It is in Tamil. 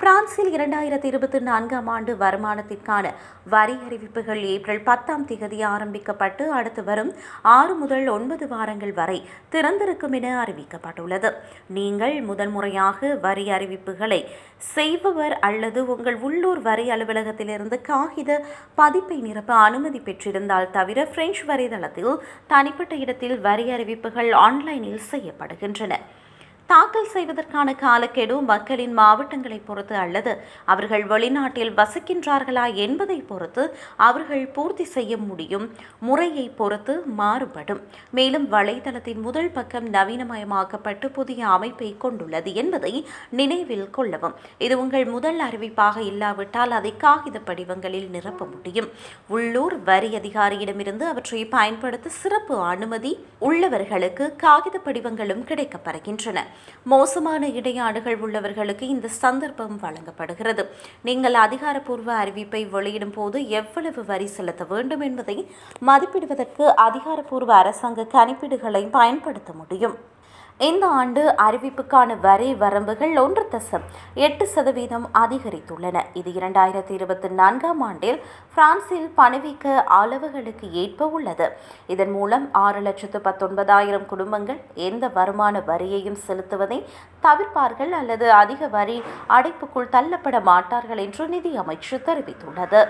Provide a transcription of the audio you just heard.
பிரான்சில் இரண்டாயிரத்தி இருபத்தி நான்காம் ஆண்டு வருமானத்திற்கான வரி அறிவிப்புகள் ஏப்ரல் பத்தாம் தேதி ஆரம்பிக்கப்பட்டு அடுத்து வரும் ஆறு முதல் ஒன்பது வாரங்கள் வரை திறந்திருக்கும் என அறிவிக்கப்பட்டுள்ளது. நீங்கள் முதல் முறையாக வரி அறிவிப்புகளை செய்பவர் அல்லது உங்கள் உள்ளூர் வரி அலுவலகத்திலிருந்து காகித பதிப்பை நிரப்ப அனுமதி பெற்றிருந்தால் தவிர பிரெஞ்சு வரிதளத்தில் தனிப்பட்ட இடத்தில் வரி அறிவிப்புகள் ஆன்லைனில் செய்யப்படுகின்றன. தாக்கல் செய்வதற்கான காலக்கெடு மக்களின் மாவட்டங்களை பொறுத்து அல்லது அவர்கள் வெளிநாட்டில் வசிக்கின்றார்களா என்பதை பொறுத்து அவர்கள் பூர்த்தி செய்ய முடியும் முறையை பொறுத்து மாறுபடும். மேலும் வலைதளத்தின் முதல் பக்கம் நவீனமயமாக்கப்பட்டு புதிய அமைப்பை கொண்டுள்ளது என்பதை நினைவில் கொள்ளவும். இது உங்கள் முதல் அறிவிப்பாக இல்லாவிட்டால் அதை காகித படிவங்களில் நிரப்ப முடியும். உள்ளூர் வரி அதிகாரியிடமிருந்து அவற்றை பயன்படுத்த சிறப்பு அனுமதி உள்ளவர்களுக்கு காகித படிவங்களும் கிடைக்கப்பெறுகின்றன மோசமான இடையாடுகள் உள்ளவர்களுக்கு இந்த சந்தர்ப்பம் வழங்கப்படுகிறது. நீங்கள் அதிகாரப்பூர்வ அறிவிப்பை வெளியிடும் போது எவ்வளவு வரி செலுத்த வேண்டும் என்பதை மதிப்பிடுவதற்கு அதிகாரப்பூர்வ அரசாங்க கணிப்பீடுகளை பயன்படுத்த முடியும். இந்த ஆண்டு அறிவிப்புக்கான வரி வரம்புகள் ஒன்று தசம் எட்டு சதவீதம் அதிகரித்துள்ளன. இது இரண்டாயிரத்தி இருபத்தி நான்காம் ஆண்டில் பிரான்சில் பணவீக்க அளவுகளுக்கு ஏற்ப உள்ளது. இதன் மூலம் ஆறு லட்சத்து பத்தொன்பதாயிரம் குடும்பங்கள் எந்த வருமான வரியையும் செலுத்துவதை தவிர்ப்பார்கள் அல்லது அதிக வரி அடைப்புக்குள் தள்ளப்பட மாட்டார்கள் என்று நிதி அமைச்சு தெரிவித்துள்ளது.